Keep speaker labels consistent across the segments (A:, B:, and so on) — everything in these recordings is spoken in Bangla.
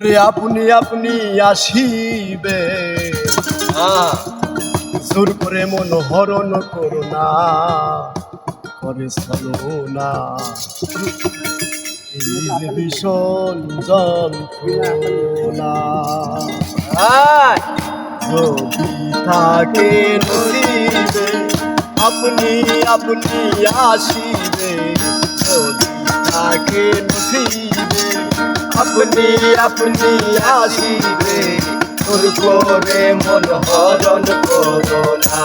A: রে আপনি আপনি আসিবে। জোর করে মন হরণ করো না। করে চলো না। এই যে ভীষণ যন্ত্রণা। যদি থাকে নসিবে আপনি আপনি আসিবে। যদি থাকে নসিবে। আপনি আপনি আসিবে। তোর করে মন হরণ করো না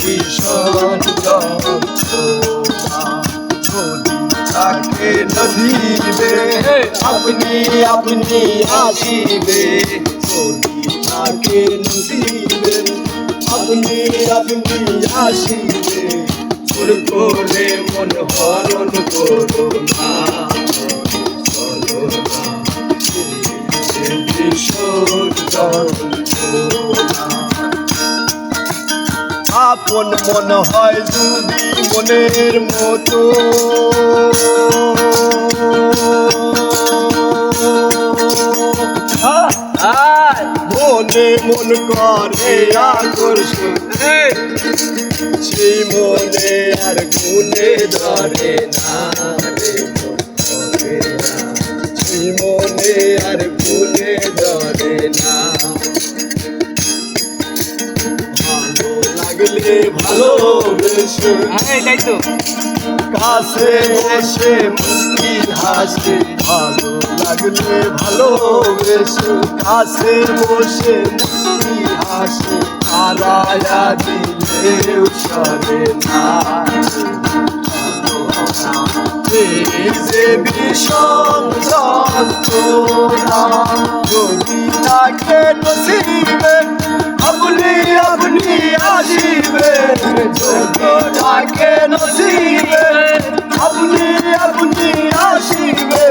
A: ভীষণ যদি আপনি আপনি আসিবে। থাকে নসিবে আপনি আপনি আসিবে। তোর করে মন হরণ করো না যন্ত্রণা আপন মন হয় যদি মনের মতো। মনে মন করে আকর্ষণ সেই মনে আর গুনে ধরে না। সেই মনে আর গুনে ধরে না। লাগলে ভালোবেসে কাছে বসে মুস্কি হাসি ভালো লাগলে ভালোবেসে কাছে বসে মুস্কি হাসি আড়ায়া দিলেও সরে না যে ভীষণ যন্ত্রণা যদি তাকে নসিবে আপনি আসিবে যদি নসিবে। আপনি আপনি আসিবে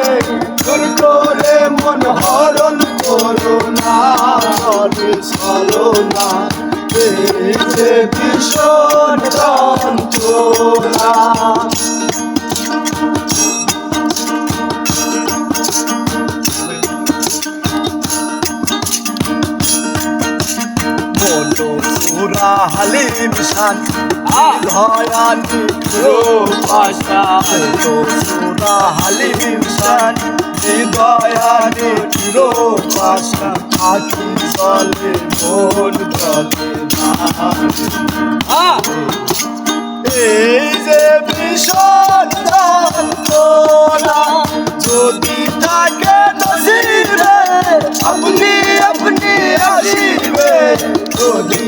A: তোর করে মন হরণ করো না চলো না। ভীষণ যন্ত্রণা সুরা হালিম শান। ভাষা বলো সুরা হালিম শান। দয়ানি ভাষা আখি চলে মন চলে না এই যে ভীষণ যদি থাকে আপনি আপনি আসিবে। যদি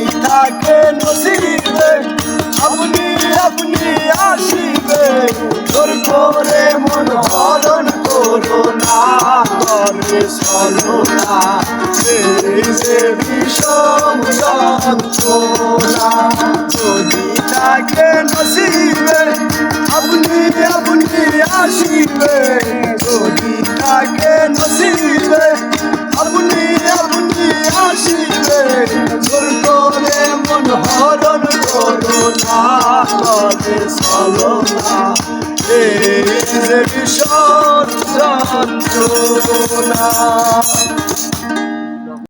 A: নসিবে আপনি আপনি আসিবে। তোর করে মন হরণ করো না করে চলো না। যে ভীষণ যন্ত্রণা, যদি থাকে নসিবে আপনি আপনি আসিবে। করে চলো না এই যে যন্ত্রণা